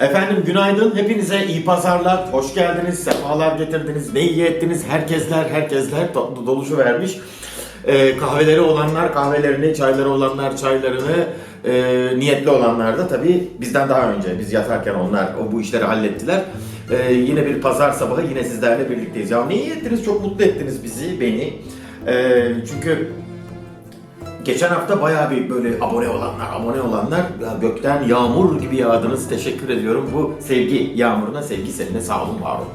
Efendim günaydın. Hepinize iyi pazarlar. Hoş geldiniz. Sefalar getirdiniz. Ne iyi ettiniz. Herkesler, herkesler do- doluşu vermiş. Ee, kahveleri olanlar kahvelerini, çayları olanlar çaylarını, e, niyetli olanlar da tabii bizden daha önce. Biz yatarken onlar o bu işleri hallettiler. Ee, yine bir pazar sabahı yine sizlerle birlikteyiz. Ya ne iyi ettiniz, çok mutlu ettiniz bizi, beni. Ee, çünkü Geçen hafta bayağı bir böyle abone olanlar, abone olanlar ya gökten yağmur gibi yağdınız. Teşekkür ediyorum. Bu sevgi yağmuruna, sevgi seninle sağ olun, var olun.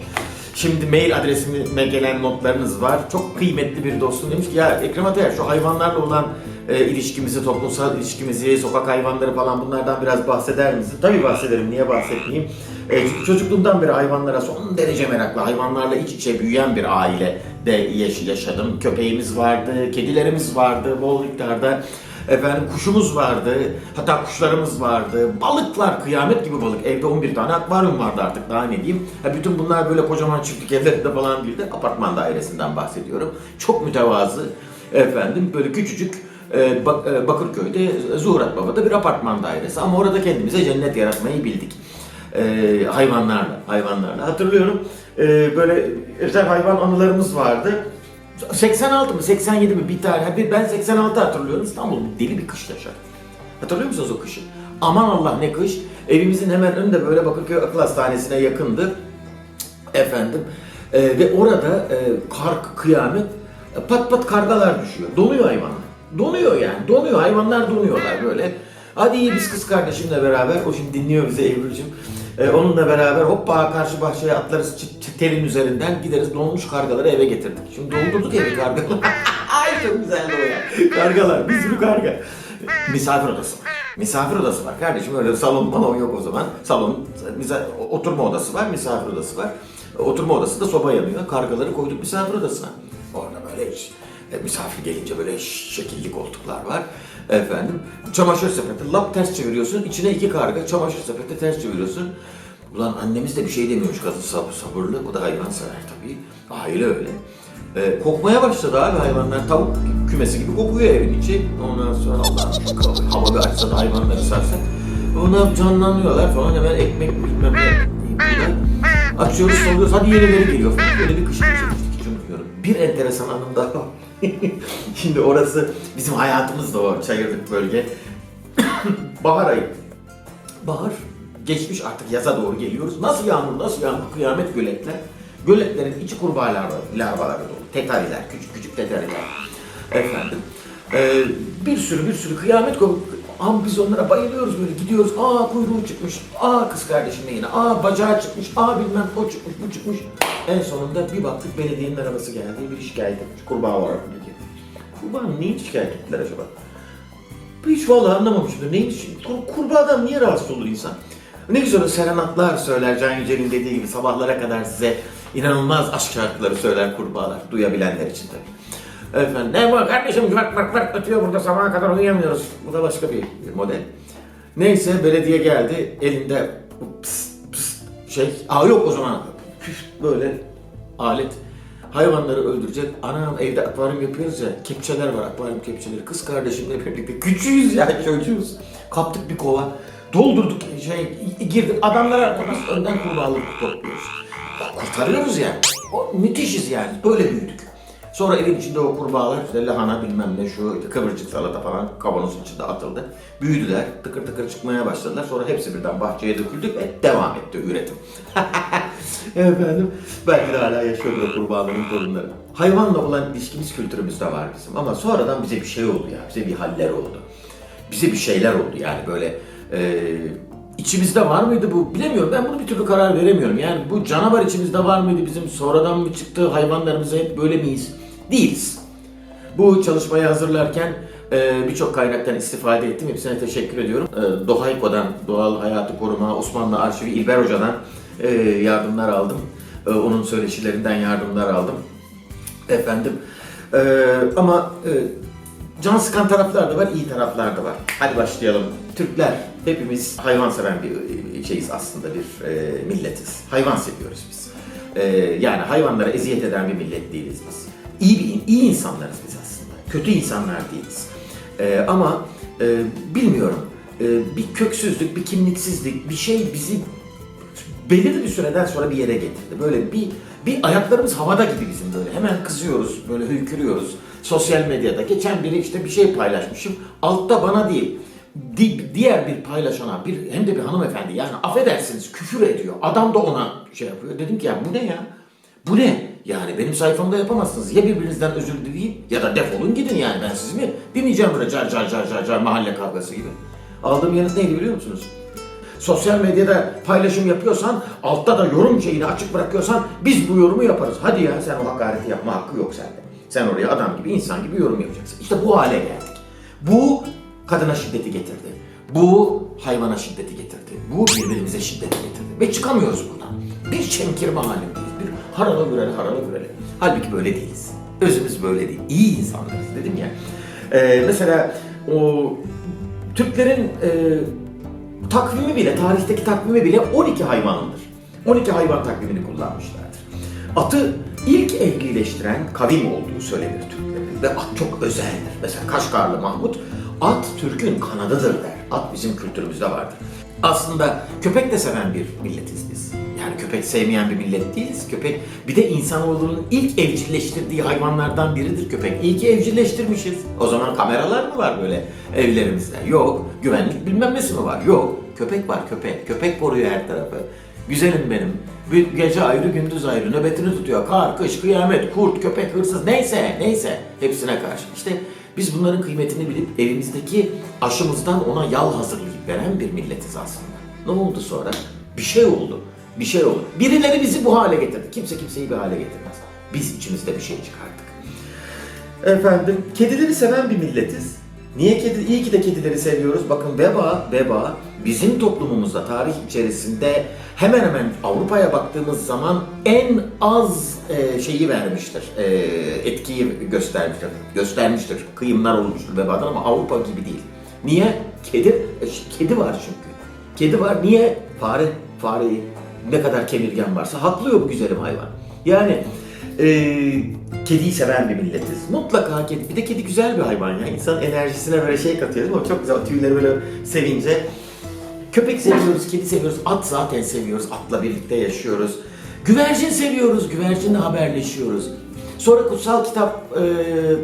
Şimdi mail adresime gelen notlarınız var. Çok kıymetli bir dostum demiş ki ya Ekrem Atayer şu hayvanlarla olan e, ilişkimizi, toplumsal ilişkimizi, sokak hayvanları falan bunlardan biraz bahseder misin? Tabii bahsederim, niye bahsetmeyeyim? E, çünkü çocukluğumdan beri hayvanlara son derece meraklı, hayvanlarla iç içe büyüyen bir aile de yaş- yaşadım. Köpeğimiz vardı, kedilerimiz vardı bol miktarda. Efendim kuşumuz vardı, hatta kuşlarımız vardı. Balıklar, kıyamet gibi balık. Evde 11 tane akvaryum vardı artık daha ne diyeyim. Ha, bütün bunlar böyle kocaman çiftlik evlerinde falan değil de apartman dairesinden bahsediyorum. Çok mütevazı efendim böyle küçücük e, e, Bakırköy'de Zuhurat Baba'da bir apartman dairesi. Ama orada kendimize cennet yaratmayı bildik e, hayvanlarla, hayvanlarla. Hatırlıyorum e, böyle özel hayvan anılarımız vardı. 86 mı 87 mi bir tane. Ben 86 hatırlıyorum. İstanbul deli bir kış yaşadı. Hatırlıyor musunuz o kışı? Aman Allah ne kış. Evimizin hemen önünde böyle Bakırköy Akıl Hastanesi'ne yakındı. Efendim. E, ve orada e, kar, kıyamet e, pat pat kargalar düşüyor. Donuyor hayvanlar. Donuyor yani. Donuyor. Hayvanlar donuyorlar böyle. Hadi iyi biz kız kardeşimle beraber, o şimdi dinliyor bizi Eylül'cüm. Ee, onunla beraber hoppa karşı bahçeye atlarız çit- telin üzerinden gideriz donmuş kargaları eve getirdik. Şimdi doldurduk evi kargalar. Ay çok güzeldi o ya. Kargalar, bir sürü karga. Misafir odası var. Misafir odası var kardeşim öyle salon malon yok o zaman. Salon, misa- oturma odası var, misafir odası var. Oturma odasında soba yanıyor. Kargaları koyduk misafir odasına. Orada böyle hiç e, misafir gelince böyle şekilli koltuklar var. Efendim çamaşır sepeti lap ters çeviriyorsun. içine iki karga çamaşır sepeti ters çeviriyorsun. Ulan annemiz de bir şey demiyormuş kadın sab- sabırlı. O da hayvan sever tabii. Aile öyle. E, kokmaya başladı abi hayvanlar. Tavuk kümesi gibi kokuyor evin içi. Ondan sonra Allah hava bir açsa da hayvanları sarsa. Ona canlanıyorlar falan hemen ekmek bilmem ne. Açıyoruz soluyoruz hadi yenileri geliyor falan. Böyle bir kış geçirmiştik hiç unutmuyorum. Bir enteresan anım daha. Şimdi orası bizim hayatımız da o çayırlık bölge. Bahar ayı. Bahar geçmiş artık yaza doğru geliyoruz. Nasıl yağmur, nasıl yağmur, kıyamet göletler. Göletlerin içi kurbağa larva- larvaları dolu. Tetariler, küçük küçük tetariler. Efendim. Ee, bir sürü bir sürü kıyamet kop- Ama biz onlara bayılıyoruz böyle gidiyoruz. Aa kuyruğu çıkmış. Aa kız kardeşimle yine. Aa bacağı çıkmış. Aa bilmem o çıkmış bu çıkmış. En sonunda bir baktık belediyenin arabası geldi. Bir şikayet etmiş. Kurbağa var diye. Kurbağanın neyin şikayet ettiler acaba? Hiç vallahi anlamamışımdır. Neymiş? Kur, kurbağadan niye rahatsız olur insan? Ne güzel serenatlar söyler Can Yücel'in dediği gibi sabahlara kadar size inanılmaz aşk şarkıları söyler kurbağalar. Duyabilenler için tabii. Efendim ne var kardeşim bak bak bak ötüyor burada sabaha kadar uyuyamıyoruz. Bu da başka bir, bir model. Neyse belediye geldi elinde pıs pıs şey. Aa yok o zaman püf, böyle alet hayvanları öldürecek. Anam evde akvaryum yapıyoruz ya, kepçeler var, akvaryum kepçeleri. Kız kardeşimle birlikte küçüğüz ya çocuğuz. Kaptık bir kova, doldurduk şey, girdik adamlara biz önden kurbağalık topluyoruz. Kurtarıyoruz yani. O, müthişiz yani, böyle büyüdük. Sonra evin içinde o kurbağalar, işte lahana bilmem ne şu kıvırcık salata falan kavanozun içinde atıldı. Büyüdüler, tıkır tıkır çıkmaya başladılar. Sonra hepsi birden bahçeye döküldü ve devam etti üretim. Efendim, belki de hala yaşıyordur kurbağaların torunları. Hayvanla olan ilişkimiz kültürümüzde var bizim ama sonradan bize bir şey oldu ya, bize bir haller oldu. Bize bir şeyler oldu yani böyle e, içimizde var mıydı bu bilemiyorum ben bunu bir türlü karar veremiyorum. Yani bu canavar içimizde var mıydı bizim sonradan mı çıktı hayvanlarımıza hep böyle miyiz? Değiliz. Bu çalışmayı hazırlarken e, birçok kaynaktan istifade ettim. Hepsine teşekkür ediyorum. E, Dohayko'dan, Doğal Hayatı Koruma, Osmanlı Arşivi İlber Hoca'dan e, yardımlar aldım. Onun söyleşilerinden yardımlar aldım. Efendim. ama can sıkan taraflar da var, iyi taraflar da var. Hadi başlayalım. Türkler hepimiz hayvan seven bir şeyiz aslında, bir milletiz. Hayvan seviyoruz biz. Yani hayvanlara eziyet eden bir millet değiliz biz. İyi bir iyi insanlarız biz aslında. Kötü insanlar değiliz. E, ama e, bilmiyorum. E, bir köksüzlük, bir kimliksizlik, bir şey bizi belirli bir süreden sonra bir yere getirdi. Böyle bir bir ayaklarımız havada gibi bizim böyle. Hemen kızıyoruz, böyle hükürüyoruz. Sosyal medyada. Geçen biri işte bir şey paylaşmışım. Altta bana değil. di- diğer bir paylaşana bir hem de bir hanımefendi yani affedersiniz küfür ediyor. Adam da ona şey yapıyor. Dedim ki ya bu ne ya? Bu ne? Yani benim sayfamda yapamazsınız. Ya birbirinizden özür dileyin ya da defolun gidin yani ben sizi mi dinleyeceğim böyle car car car car car mahalle kavgası gibi. Aldığım yanıt neydi biliyor musunuz? Sosyal medyada paylaşım yapıyorsan, altta da yorum şeyini açık bırakıyorsan biz bu yorumu yaparız. Hadi ya sen o hakareti yapma hakkı yok sende. Sen oraya adam gibi, insan gibi yorum yapacaksın. İşte bu hale geldik. Bu kadına şiddeti getirdi. Bu hayvana şiddeti getirdi. Bu birbirimize şiddeti getirdi. Ve çıkamıyoruz buradan. Bir çemkirme halindeyiz. Bir harala gürele harala gürele. Halbuki böyle değiliz. Özümüz böyle değil. İyi insanlarız dedim ya. Ee, mesela o Türklerin e, takvimi bile, tarihteki takvimi bile 12 hayvanındır. 12 hayvan takvimini kullanmışlardır. Atı ilk ehlileştiren kavim olduğu söylenir Türklerin ve at çok özeldir. Mesela Kaşgarlı Mahmut, at Türk'ün kanadıdır der. At bizim kültürümüzde vardır. Aslında köpek de seven bir milletiz biz. Yani köpek sevmeyen bir millet değiliz. Köpek bir de insanoğlunun ilk evcilleştirdiği hayvanlardan biridir köpek. İyi ki evcilleştirmişiz. O zaman kameralar mı var böyle evlerimizde? Yok. Güvenlik bilmem nesi mi var? Yok. Köpek var köpek. Köpek koruyor her tarafı. Güzelim benim. Bir gece ayrı gündüz ayrı nöbetini tutuyor. Kar, kış, kıyamet, kurt, köpek, hırsız neyse neyse hepsine karşı. İşte biz bunların kıymetini bilip evimizdeki aşımızdan ona yal hazırlayıp veren bir milletiz aslında. Ne oldu sonra? Bir şey oldu. Bir şey oldu. Birileri bizi bu hale getirdi. Kimse kimseyi bir hale getirmez. Biz içimizde bir şey çıkardık. Efendim, kedileri seven bir milletiz. Niye kedi? İyi ki de kedileri seviyoruz. Bakın veba, veba bizim toplumumuzda tarih içerisinde hemen hemen Avrupa'ya baktığımız zaman en az e, şeyi vermiştir. E, etkiyi göstermiştir. Göstermiştir. Kıyımlar olmuştur vebadan ama Avrupa gibi değil. Niye? Kedi, e, kedi var çünkü. Kedi var. Niye? Fare, fareyi ne kadar kemirgen varsa haklıyor bu güzelim hayvan. Yani e, kediyi seven bir milletiz. Mutlaka kedi. Bir de kedi güzel bir hayvan ya. İnsan enerjisine böyle şey katıyor değil mi? Çok güzel. Tüyleri böyle sevince. Köpek seviyoruz, kedi seviyoruz, at zaten seviyoruz. Atla birlikte yaşıyoruz. Güvercin seviyoruz, güvercinle haberleşiyoruz. Sonra kutsal kitap e,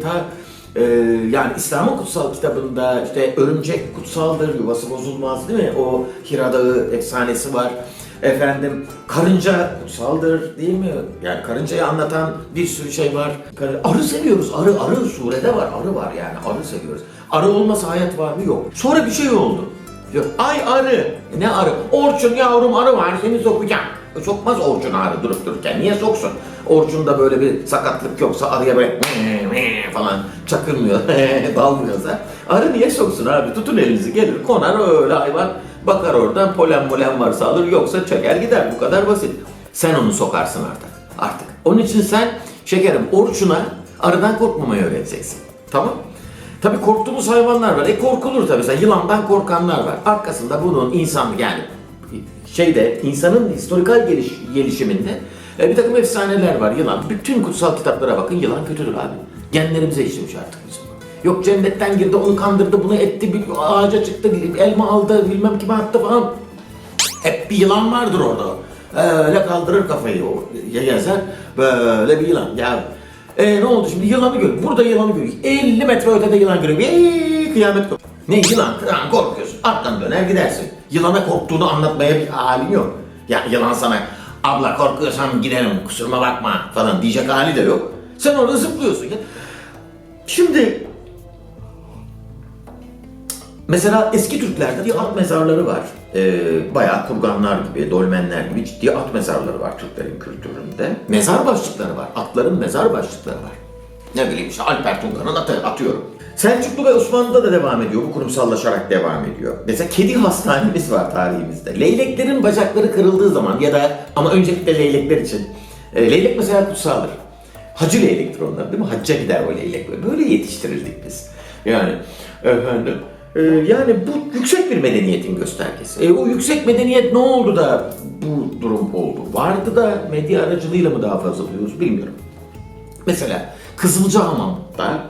ta e, yani İslam'ın kutsal kitabında işte örümcek kutsaldır, yuvası bozulmaz değil mi? O Hira Dağı efsanesi var. Efendim karınca kutsaldır değil mi? Yani karıncayı anlatan bir sürü şey var. Arı seviyoruz. Arı, arı surede var. Arı var yani. Arı seviyoruz. Arı olmasa hayat var mı? Yok. Sonra bir şey oldu. Diyor, ay arı. Ne arı? Orçun yavrum arı var seni sokacağım. E, Sokmaz Orçun arı durup dururken. Niye soksun? Orçun'da böyle bir sakatlık yoksa arıya böyle falan çakılmıyor, dalmıyorsa. Arı niye soksun abi? Tutun elinizi gelir konar öyle hayvan. Bakar oradan polen molen varsa alır yoksa çeker gider. Bu kadar basit. Sen onu sokarsın artık. Artık. Onun için sen şekerim Orçun'a arıdan korkmamayı öğreteceksin. Tamam? Tabii korktuğumuz hayvanlar var. E korkulur tabii. Mesela yılandan korkanlar var. Arkasında bunun insan yani şeyde insanın historikal geliş, gelişiminde e, bir takım efsaneler var. Yılan. Bütün kutsal kitaplara bakın. Yılan kötüdür abi. Genlerimize işlemiş artık bizim. Yok cennetten girdi, onu kandırdı, bunu etti, bir ağaca çıktı, elma aldı, bilmem kime attı falan. Hep bir yılan vardır orada. Öyle kaldırır kafayı o gezer. Böyle bir yılan. Ya e, ne oldu şimdi yılanı gör. Burada yılanı görüyor. 50 metre ötede yılan görüyor. Eee, kıyamet kop- Ne yılan? Kıran korkuyorsun. Arkan döner gidersin. Yılana korktuğunu anlatmaya bir halin yok. Ya yılan sana abla korkuyorsan gidelim kusuruma bakma falan diyecek hali de yok. Sen orada zıplıyorsun. Şimdi Mesela eski Türklerde bir at mezarları var. Ee, bayağı kurganlar gibi, dolmenler gibi ciddi at mezarları var Türklerin kültüründe. Mezar başlıkları var. Atların mezar başlıkları var. Ne bileyim işte Alper Tungan'ın atı atıyorum. Selçuklu ve Osmanlı'da da devam ediyor. Bu kurumsallaşarak devam ediyor. Mesela kedi hastanemiz var tarihimizde. Leyleklerin bacakları kırıldığı zaman ya da ama öncelikle leylekler için. E, leylek mesela kutsaldır. Hacı leylektir onlar değil mi? Hacca gider o leylek. böyle. Yetiştirirdik biz. Yani efendim e, yani bu yüksek bir medeniyetin göstergesi. E, o yüksek medeniyet ne oldu da bu durum oldu? Vardı da medya aracılığıyla mı daha fazla duyuyoruz bilmiyorum. Mesela Kızılcahamam'da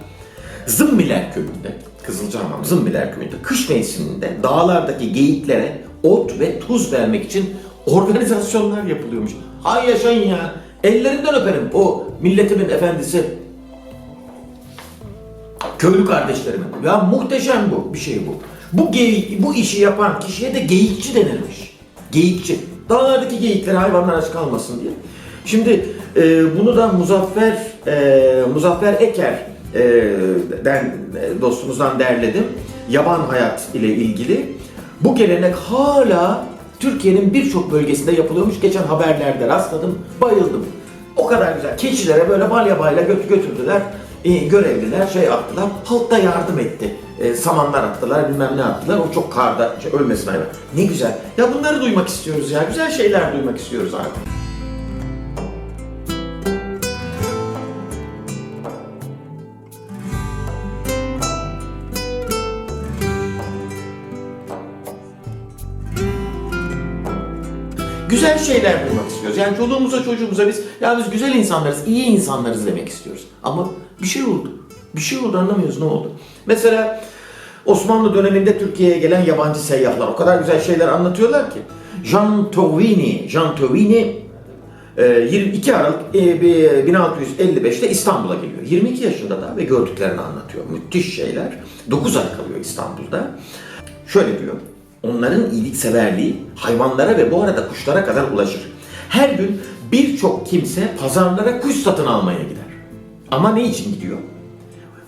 Zımbiler köyünde, Kızılcahamam Zımbiler köyünde kış mevsiminde dağlardaki geyiklere ot ve tuz vermek için organizasyonlar yapılıyormuş. Hay yaşayın ya. Ellerinden öperim o milletimin efendisi. Köylü kardeşlerimin. Ya muhteşem bu bir şey bu. Bu geyik, bu işi yapan kişiye de geyikçi denilmiş. Geyikçi. Dağlardaki geyikler hayvanlar aç kalmasın diye. Şimdi e, bunu da Muzaffer e, Muzaffer Eker e, den, e, dostumuzdan derledim. Yaban hayat ile ilgili. Bu gelenek hala Türkiye'nin birçok bölgesinde yapılıyormuş. Geçen haberlerde rastladım, bayıldım. O kadar güzel. Keçilere böyle balya bayla götü götürdüler. Görevliler şey attılar. Halk da yardım etti. E, samanlar attılar, bilmem ne attılar. O çok karda şey, ölmesin hayvan. Ne güzel. Ya bunları duymak istiyoruz ya. Güzel şeyler duymak istiyoruz artık. Güzel şeyler duymak istiyoruz. Yani çoluğumuza çocuğumuza biz ya biz güzel insanlarız, iyi insanlarız demek istiyoruz. Ama bir şey oldu. Bir şey oldu anlamıyoruz ne oldu. Mesela Osmanlı döneminde Türkiye'ye gelen yabancı seyyahlar o kadar güzel şeyler anlatıyorlar ki. Jean Tovini, Jean Tovini e, 22 Aralık e, bir 1655'te İstanbul'a geliyor. 22 yaşında da ve gördüklerini anlatıyor. Müthiş şeyler. 9 ay kalıyor İstanbul'da. Şöyle diyor. Onların iyilikseverliği hayvanlara ve bu arada kuşlara kadar ulaşır. Her gün birçok kimse pazarlara kuş satın almaya gider. Ama ne için gidiyor?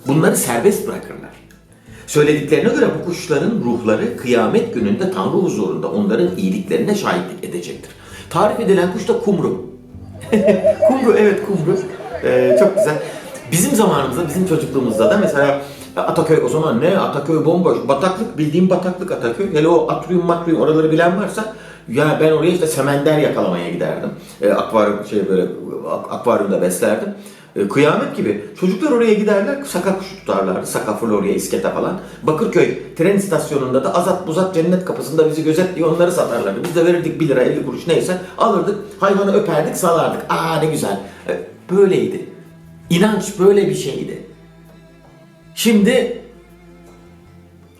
Bunları serbest bırakırlar. Söylediklerine göre bu kuşların ruhları kıyamet gününde Tanrı huzurunda onların iyiliklerine şahitlik edecektir. Tarif edilen kuş da kumru. kumru evet kumru. Ee, çok güzel. Bizim zamanımızda, bizim çocukluğumuzda da mesela Ataköy o zaman ne? Ataköy bomboş. Bataklık, bildiğim bataklık Ataköy. Hele o atrium matrium oraları bilen varsa ya ben oraya işte semender yakalamaya giderdim. E, akvaryum şey böyle ak- akvaryumda beslerdim. E, kıyamet gibi. Çocuklar oraya giderler, saka kuşu tutarlardı. Saka Florya, iskete falan. Bakırköy tren istasyonunda da azat buzat cennet kapısında bizi gözetliyor onları satarlardı. Biz de verirdik 1 lira 50 kuruş neyse alırdık. Hayvanı öperdik salardık. Aa ne güzel. E, böyleydi. İnanç böyle bir şeydi. Şimdi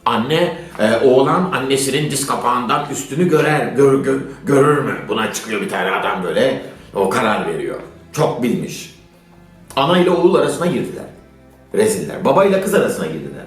anne e, oğlan annesinin diz kapağından üstünü görer gör, gör- görür mü? Buna çıkıyor bir tane adam böyle o karar veriyor. Çok bilmiş. Ana ile oğul arasına girdiler. Reziller. Baba ile kız arasına girdiler.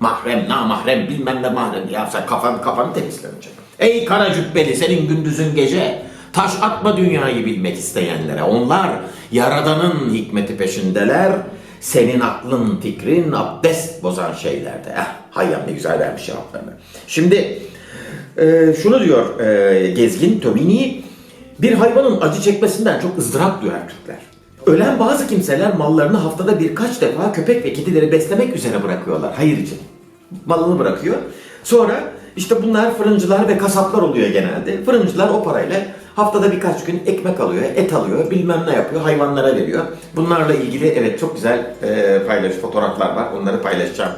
Mahrem, namahrem, bilmem ne mahrem. Ya sen kafan, kafanı temizlenecek. Ey kara cübbeli senin gündüzün gece. Taş atma dünyayı bilmek isteyenlere. Onlar Yaradan'ın hikmeti peşindeler. Senin aklın, fikrin abdest bozan şeylerde. Eh, hayyam ne güzel vermiş cevaplarını. Şimdi e, şunu diyor e, Gezgin Tobini. Bir hayvanın acı çekmesinden çok ızdırap duyar Türkler. Ölen bazı kimseler mallarını haftada birkaç defa köpek ve kedileri beslemek üzere bırakıyorlar. Hayır için. Malını bırakıyor. Sonra işte bunlar fırıncılar ve kasaplar oluyor genelde. Fırıncılar o parayla haftada birkaç gün ekmek alıyor, et alıyor, bilmem ne yapıyor, hayvanlara veriyor. Bunlarla ilgili evet çok güzel e, paylaş fotoğraflar var. Onları paylaşacağım.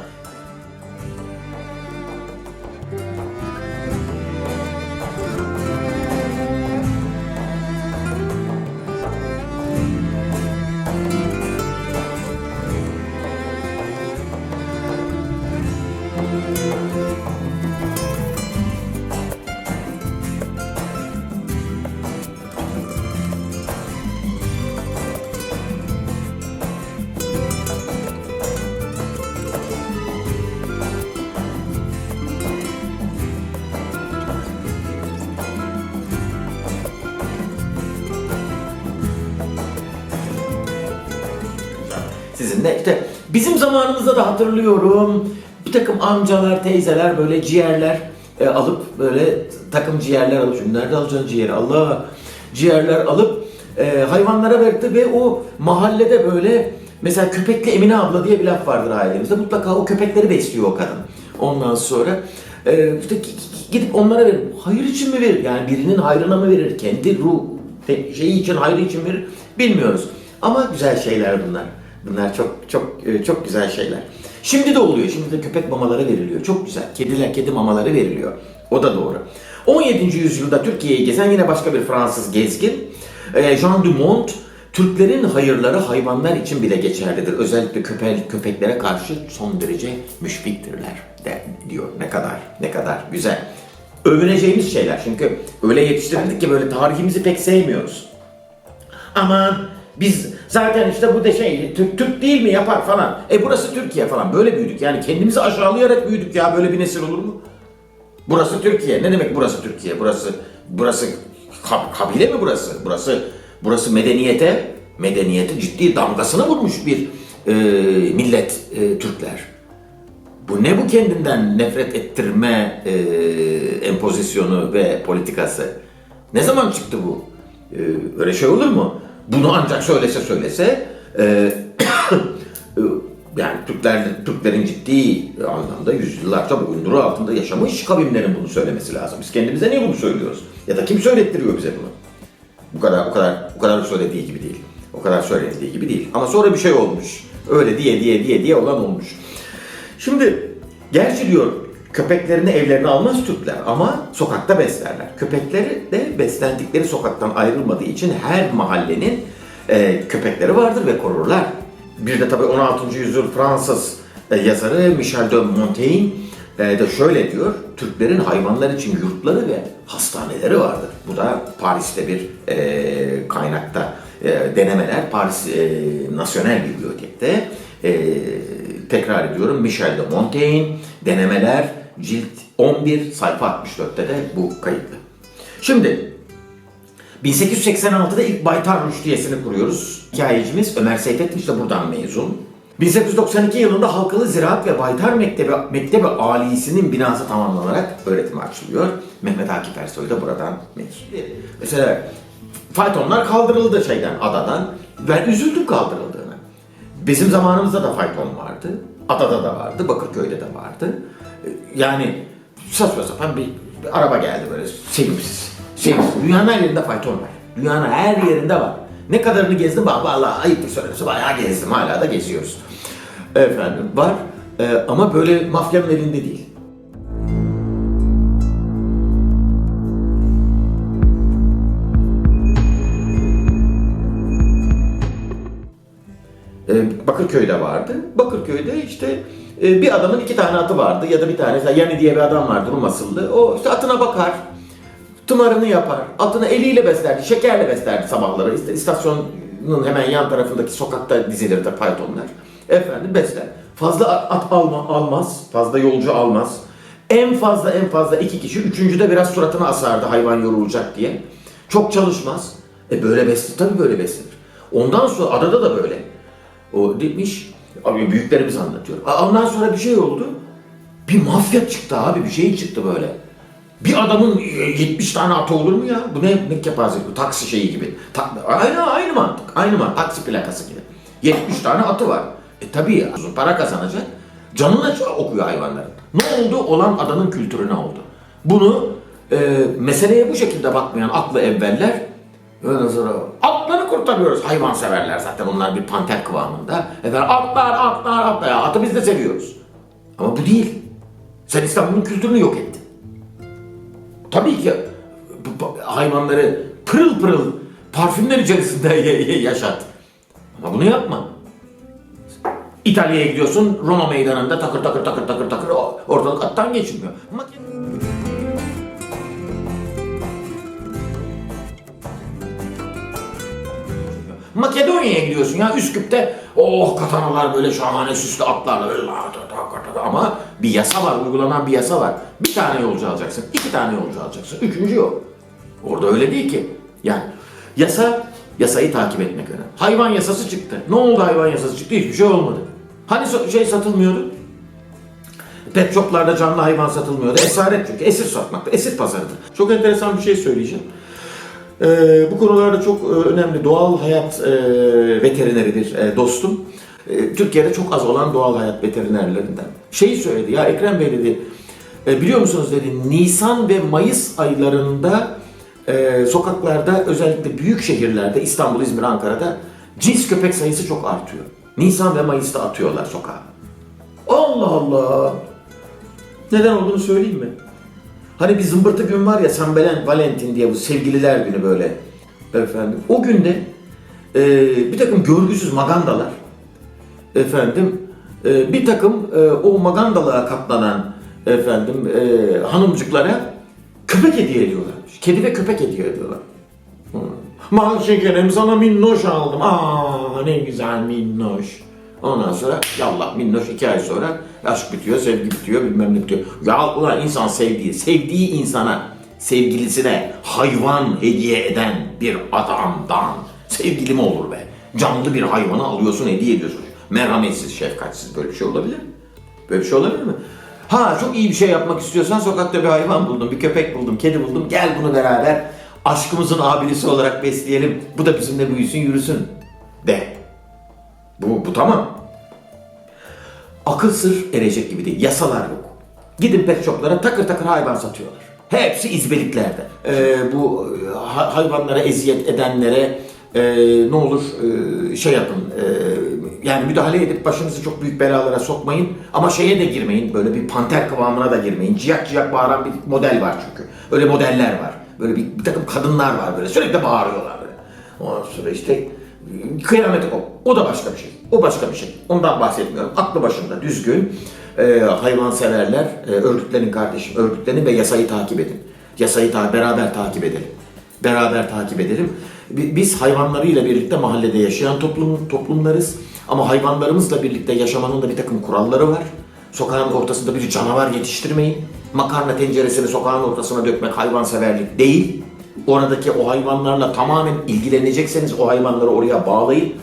İşte bizim zamanımızda da hatırlıyorum bir takım amcalar, teyzeler böyle ciğerler e, alıp böyle takım ciğerler alıp şimdi nerede alacaksın ciğeri Allah ciğerler alıp e, hayvanlara verdi ve o mahallede böyle mesela köpekli Emine abla diye bir laf vardır ailemizde mutlaka o köpekleri besliyor o kadın. Ondan sonra e, işte gi- gi- gidip onlara verir. Hayır için mi verir? Yani birinin hayrına mı verir? Kendi ruh şeyi için, hayrı için verir? Bilmiyoruz. Ama güzel şeyler bunlar. Bunlar çok çok e, çok güzel şeyler. Şimdi de oluyor. Şimdi de köpek mamaları veriliyor. Çok güzel. Kediler kedi mamaları veriliyor. O da doğru. 17. yüzyılda Türkiye'yi gezen yine başka bir Fransız gezgin e, Jean Dumont Türklerin hayırları hayvanlar için bile geçerlidir. Özellikle köpek, köpeklere karşı son derece müşfiktirler de, diyor. Ne kadar ne kadar güzel. övüneceğimiz şeyler. Çünkü öyle yetiştirildik ki böyle tarihimizi pek sevmiyoruz. Aman biz zaten işte bu de şey Türk, Türk değil mi yapar falan. E burası Türkiye falan. Böyle büyüdük. Yani kendimizi aşağılayarak büyüdük ya. Böyle bir nesil olur mu? Burası Türkiye. Ne demek burası Türkiye? Burası burası kab- kabile mi burası? Burası burası medeniyete medeniyete ciddi damgasını vurmuş bir e, millet e, Türkler. Bu ne bu kendinden nefret ettirme e, empozisyonu ve politikası? Ne zaman çıktı bu? E, öyle şey olur mu? Bunu ancak söylese söylese e, yani Türkler Türklerin ciddi anlamda yüzyıllarca boyunduruğu altında yaşamış kavimlerin bunu söylemesi lazım. Biz kendimize niye bunu söylüyoruz? Ya da kim söylettiriyor bize bunu? Bu kadar bu kadar bu kadar söylediği gibi değil. O kadar söylediği gibi değil. Ama sonra bir şey olmuş. Öyle diye diye diye diye olan olmuş. Şimdi gerçi diyor köpeklerini evlerine almaz Türkler ama sokakta beslerler. Köpekleri de beslendikleri sokaktan ayrılmadığı için her mahallenin e, köpekleri vardır ve korurlar. Bir de tabii 16. yüzyıl Fransız e, yazarı Michel de Montaigne e, de şöyle diyor. Türklerin hayvanlar için yurtları ve hastaneleri vardır. Bu da Paris'te bir e, kaynakta e, denemeler. Paris e, National Bibliotek'te e, tekrar ediyorum Michel de Montaigne denemeler cilt 11 sayfa 64'te de bu kayıtlı. Şimdi 1886'da ilk Baytar Müştiyesi'ni kuruyoruz. Hikayecimiz Ömer Seyfettin de buradan mezun. 1892 yılında Halkalı Ziraat ve Baytar Mektebi, Mektebi Alisi'nin binası tamamlanarak öğretime açılıyor. Mehmet Akif Ersoy da buradan mezun. Mesela faytonlar kaldırıldı şeyden, adadan. Ben üzüldüm kaldırıldığına. Bizim zamanımızda da fayton vardı. Adada da vardı, Bakırköy'de de vardı. Yani saçma sapan bir, bir araba geldi böyle sevimsiz. Sevimsiz. Dünyanın her yerinde fayton var. Dünyanın her yerinde var. Ne kadarını gezdim? Bak vallahi ayıptır söylemesi bayağı gezdim. Hala da geziyoruz. Efendim var. Ee, ama böyle mafyanın elinde değil. Bakırköy'de vardı. Bakırköy'de işte e, bir adamın iki tane atı vardı ya da bir tane Yani diye bir adam vardı Rum asıllı. O işte atına bakar, tımarını yapar, atını eliyle beslerdi, şekerle beslerdi sabahları. İstasyonun hemen yan tarafındaki sokakta dizilirdi faytonlar. Efendim besler. Fazla at alma, almaz, fazla yolcu almaz. En fazla en fazla iki kişi, üçüncüde biraz suratını asardı hayvan yorulacak diye. Çok çalışmaz. E böyle beslenir, tabii böyle beslenir. Ondan sonra adada da böyle. O demiş, abi büyüklerimiz anlatıyor. Ondan sonra bir şey oldu. Bir mafya çıktı abi, bir şey çıktı böyle. Bir adamın e, 70 tane atı olur mu ya? Bu ne, ne kepazelik bu taksi şeyi gibi. Ta- aynı, aynı mantık, aynı mantık. Taksi plakası gibi. 70 tane atı var. E tabii ya, para kazanacak. Canına okuyor hayvanların. Ne oldu? Olan adamın kültürüne oldu. Bunu e, meseleye bu şekilde bakmayan aklı evveller Öyle sonra atları kurtarıyoruz. Hayvan severler zaten onlar bir panter kıvamında. Efendim atlar atlar atlar. Atı biz de seviyoruz. Ama bu değil. Sen İstanbul'un kültürünü yok ettin. Tabii ki hayvanları pırıl pırıl parfümler içerisinde yaşat. Ama bunu yapma. İtalya'ya gidiyorsun Roma meydanında takır takır takır takır takır ortalık attan geçmiyor. Mak- Makedonya'ya gidiyorsun ya Üsküp'te oh katanalar böyle şahane süslü atlarla böyle ama bir yasa var uygulanan bir yasa var. Bir tane yolcu alacaksın, iki tane yolcu alacaksın, üçüncü yok. Orada öyle değil ki. Yani yasa yasayı takip etmek önemli. Hayvan yasası çıktı. Ne oldu hayvan yasası çıktı? Hiçbir şey olmadı. Hani şey satılmıyordu? Pet shoplarda canlı hayvan satılmıyordu. Esaret çünkü. Esir satmakta. Esir pazarıdır. Çok enteresan bir şey söyleyeceğim. Ee, bu konularda çok e, önemli doğal hayat e, veterineridir e, dostum. E, Türkiye'de çok az olan doğal hayat veterinerlerinden. Şeyi söyledi ya Ekrem Bey dedi, e, biliyor musunuz dedi Nisan ve Mayıs aylarında e, sokaklarda özellikle büyük şehirlerde İstanbul, İzmir, Ankara'da cins köpek sayısı çok artıyor. Nisan ve Mayıs'ta atıyorlar sokağa. Allah Allah! Neden olduğunu söyleyeyim mi? Hani bir zımbırtı gün var ya San Belen- Valentin diye bu sevgililer günü böyle. Efendim o günde e, bir takım görgüsüz magandalar efendim e, bir takım e, o magandalığa katlanan efendim e, hanımcıklara köpek hediye ediyorlarmış. Kedi ve köpek hediye ediyorlar. Mal şekerim sana minnoş aldım. Aa ne güzel minnoş. Ondan sonra yallah minnoş iki ay sonra aşk bitiyor, sevgi bitiyor, bilmem ne bitiyor. Ya ulan insan sevdiği, sevdiği insana, sevgilisine hayvan hediye eden bir adamdan sevgili mi olur be? Canlı bir hayvanı alıyorsun, hediye ediyorsun. Merhametsiz, şefkatsiz böyle bir şey olabilir mi? Böyle bir şey olabilir mi? Ha çok iyi bir şey yapmak istiyorsan sokakta bir hayvan buldum, bir köpek buldum, kedi buldum. Gel bunu beraber aşkımızın abidesi olarak besleyelim. Bu da bizimle büyüsün, yürüsün de. Bu, bu tamam. Akıl sır erecek gibi değil. Yasalar yok. Gidin pet shoplara takır takır hayvan satıyorlar. Hepsi izbeliklerde. Ee, bu e, ha- hayvanlara eziyet edenlere e, ne olur e, şey yapın. e, yani müdahale edip başınızı çok büyük belalara sokmayın. Ama şeye de girmeyin. Böyle bir panter kıvamına da girmeyin. Ciyak ciyak bağıran bir model var çünkü. Öyle modeller var. Böyle bir, bir takım kadınlar var böyle. Sürekli bağırıyorlar böyle. Ondan sonra işte Kıyamet o. O da başka bir şey. O başka bir şey. Ondan bahsetmiyorum. Aklı başında düzgün e, hayvanseverler e, örgütlenin kardeşim. Örgütlenin ve yasayı takip edin. Yasayı ta beraber takip edelim. Beraber takip edelim. Bi- Biz hayvanlarıyla birlikte mahallede yaşayan toplum toplumlarız. Ama hayvanlarımızla birlikte yaşamanın da bir takım kuralları var. Sokağın ortasında bir canavar yetiştirmeyin. Makarna tenceresini sokağın ortasına dökmek hayvanseverlik değil. Oradaki o hayvanlarla tamamen ilgilenecekseniz o hayvanları oraya bağlayın.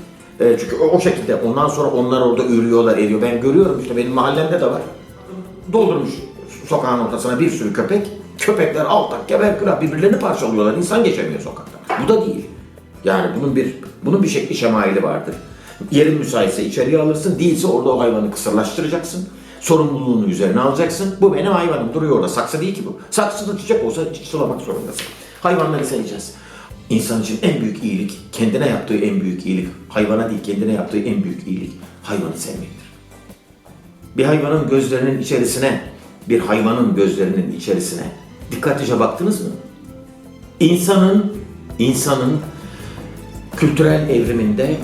E, çünkü o, o şekilde ondan sonra onlar orada ürüyorlar, eriyor. Ben görüyorum işte benim mahallemde de var. Doldurmuş sokağın ortasına bir sürü köpek. Köpekler altak geberkülah birbirlerini parçalıyorlar. İnsan geçemiyor sokakta. Bu da değil. Yani bunun bir bunun bir şekli şemaili vardır. Yerin müsaitse içeriye alırsın, değilse orada o hayvanı kısırlaştıracaksın. Sorumluluğunu üzerine alacaksın. Bu benim hayvanım duruyor orada. Saksı değil ki bu. Saksıda çiçek olsa sulamak zorundasın. Hayvanları seveceğiz. İnsan için en büyük iyilik, kendine yaptığı en büyük iyilik, hayvana değil kendine yaptığı en büyük iyilik hayvanı sevmektir. Bir hayvanın gözlerinin içerisine, bir hayvanın gözlerinin içerisine dikkatlice baktınız mı? İnsanın, insanın kültürel evriminde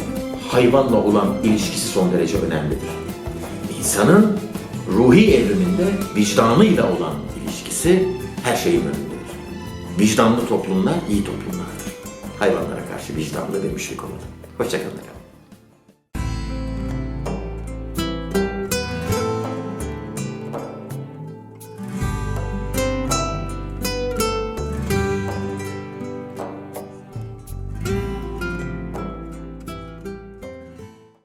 hayvanla olan ilişkisi son derece önemlidir. İnsanın ruhi evriminde vicdanıyla olan ilişkisi her şeyin önündedir. Vicdanlı toplumlar iyi toplumlardır. Hayvanlara karşı vicdanlı ve müşfik olun. Hoşçakalın.